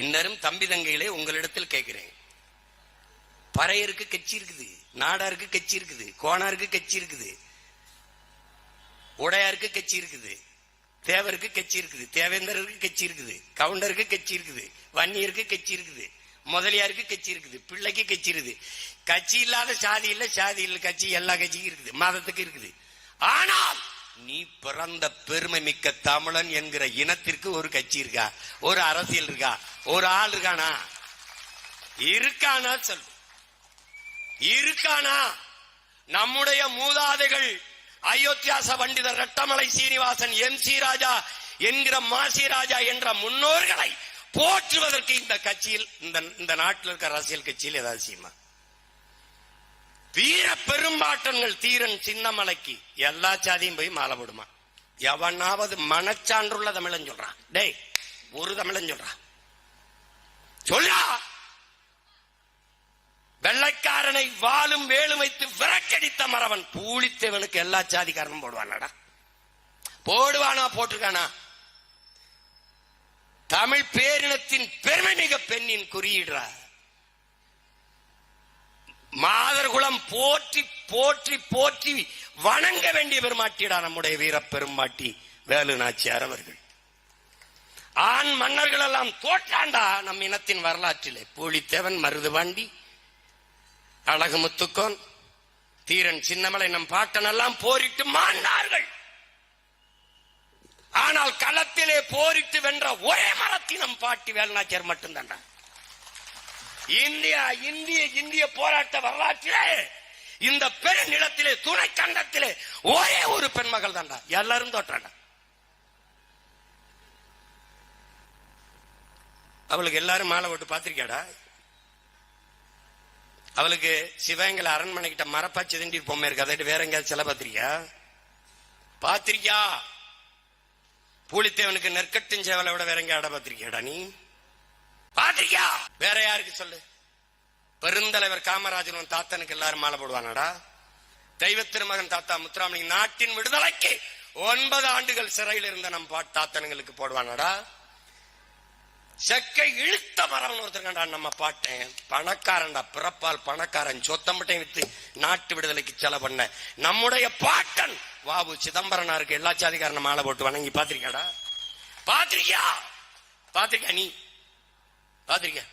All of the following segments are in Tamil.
இன்னரும் தம்பி தங்கைகளை உங்களிடத்தில் கேட்கிறேன். பறையருக்கு கட்சி இருக்குது நாடாருக்கு கட்சி இருக்குது கோணாருக்கு கட்சி இருக்குது உடையாருக்கு கட்சி இருக்குது தேவருக்கு கட்சி இருக்குது தேவேந்தருக்கு கட்சி இருக்குது கவுண்டருக்கு கட்சி இருக்குது வன்னியருக்கு கட்சி இருக்குது முதலியாருக்கு கட்சி இருக்குது பிள்ளைக்கு கட்சி இருக்குது. கட்சி இல்லாத சாதி இல்ல சாதி இல்ல கட்சி எல்லா கட்சிக்கும் இருக்குது மதத்துக்கு இருக்குது. ஆனால் நீ பிறந்த பெருமை மிக்க தமிழன் என்கிற இனத்திற்கு ஒரு கட்சி இருக்கா? ஒரு அரசியல் இருக்கா? ஒரு ஆள் இருக்கானா? இருக்கானா சொல்லு. இருக்கானா? நம்முடைய மூதாதைகள் அயோத்தியாச பண்டிதர் ரெட்டமலை சீனிவாசன் எம் சி ராஜா என்கிற மாசி ராஜா என்ற முன்னோர்களை போற்றுவதற்கு இந்த கட்சியில் இந்த இந்த நாட்டில் இருக்கிற அரசியல் கட்சியில் ஏதாவது செய்யுமா? வீர பெரும்பாட்டன்கள் தீரன் சின்னமலைக்கு எல்லா சாதியும் போய் மாலை போடுமா? எவனாவது மனச்சான்றுள்ள தமிழன் சொல்றான். டேய் ஒரு தமிழன் சொல்றான். சொல்லா வெள்ளைக்காரனை வாழும் வேலும் வைத்து விரக்கடித்த மறவன் பூலித்தேவனுக்கு எல்லா சாதிக்காரனும் போடுவானடா. போடுவானா போட்டிருக்கானா? தமிழ் பேரினத்தின் பெருமை மிக பெண்ணின் குறியீடுறா மாதர்குலம் போற்றி போற்றி போற்றி வணங்க வேண்டிய பெருமாட்டிடா நம்முடைய வீர பெருமாட்டி வேலு நாச்சியார் அவர்கள். ஆண் மன்னர்கள் எல்லாம் தோற்றாண்டா நம் இனத்தின் வரலாற்றிலே. போலித்தேவன் மருதுபாண்டி அழகு முத்துக்கோன் தீரன் சின்னமலை நம் பாட்டனெல்லாம் போரிட்டு மாண்டார்கள் ஆனால் களத்திலே போரிட்டு வென்ற ஒரே மரத்தினம் பாட்டி வேலுநாச்சியார் மட்டும்தான் இந்தியா இந்திய இந்திய போராட்ட வரலாற்றிலே இந்த பெருநிலத்திலே துணை கண்டத்திலே ஒரே ஒரு பெண்மகள் தான்டா எல்லாரும் தோற்றாண்டா. அவளுக்கு எல்லாரும் மாலை போட்டு பார்த்திருக்காடா அவளுக்கு சிவகங்கை அரண்மனை கிட்ட மரப்பாச்சி திண்டி பொம்மை இருக்கு. அதை வேற எங்கேயாவது சில பார்த்திருக்கியா? பார்த்திருக்கியா? பூலித்தேவனுக்கு நெற்கட்டும் சேவலை விட வேற எங்க பார்த்திருக்கியாடா பாத்திருக்கியாடா நீ? பார்த்திருக்கியா? வேற யாருக்கு சொல்லு? பெருந்தலைவர் காமராஜன் தாத்தனுக்கு எல்லாரும் மாலை போடுவானடா? தெய்வ திருமகன் தாத்தா முத்துராமலிங்க நாட்டின் விடுதலைக்கு ஒன்பது ஆண்டுகள் சிறையில் இருந்த நம் பாட் தாத்தனுங்களுக்கு போடுவானடா? செக்கை இழுத்த மரம் ஒருத்தருக்கண்டா நம்ம பாட்டேன் பணக்காரன்டா பிறப்பால் பணக்காரன் சொத்தம்பட்டையும் வித்து நாட்டு விடுதலைக்கு செல பண்ண. நம்முடைய பாட்டன் வாபு சிதம்பரனாருக்கு எல்லா சாதிக்காரன மாலை போட்டு வணங்கி பாத்திருக்கியாடா பாத்திருக்கியா பாத்திருக்கியா நீ? பாத்திருக்கியா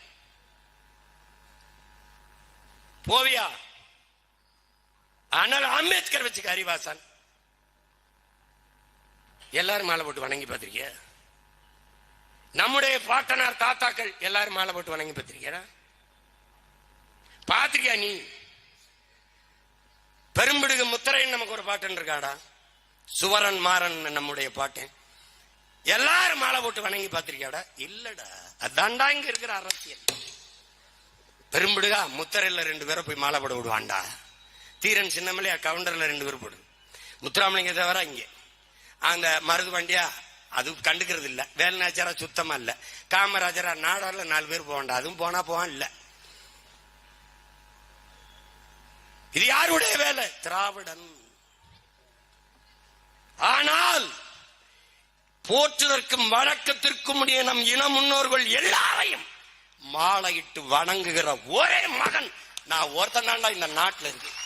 போவியா? ஆனால் அம்பேத்கர் வச்சுக்க ஹரிவாசன் எல்லாரும் மாலை போட்டு வணங்கி பாத்திருக்கியா நம்முடைய பாட்டனார் தாத்தாக்கள் எல்லாரும் மாலை போட்டு வணங்கி பார்த்திருக்கியா பாத்திரியா நீ? பெரும்பிடுகு முத்திரைன்னு நமக்கு ஒரு பாட்டன் இருக்காடா? சுவரன் மாறன் நம்முடைய பாட்டன் எல்லாரும் மாலை போட்டு வணங்கி பார்த்திருக்கியாடா? இல்லடா. அதான்டா இங்க இருக்கிற அரசியல். பெரும்பிடுகா முத்தரையில் ரெண்டு பேரை போய் மாலை போட விடுவான்டா. தீரன் சின்னமலையா கவுண்டர்ல ரெண்டு பேர் போடு. முத்துராமலிங்க தவிர இங்கே. அந்த மருது வண்டியா அது கண்டுக்கிறது இல்ல. வேலுநாச்சாரா சுத்தமா இல்லை. காமராஜரா நாடார்ல நாலு பேர் போவான்டா அதுவும் போனா போவான் இல்லை. இது யாருடைய வேலை? திராவிடன். ஆனால் போற்றுதற்கும் வழக்கத்திற்கும் உடைய நம் இன முன்னோர்கள் எல்லாரையும் மாலையிட்டு வணங்குகிற ஒரே மகன் நான் ஒருத்தன் இந்த நாட்டில் இருக்கேன்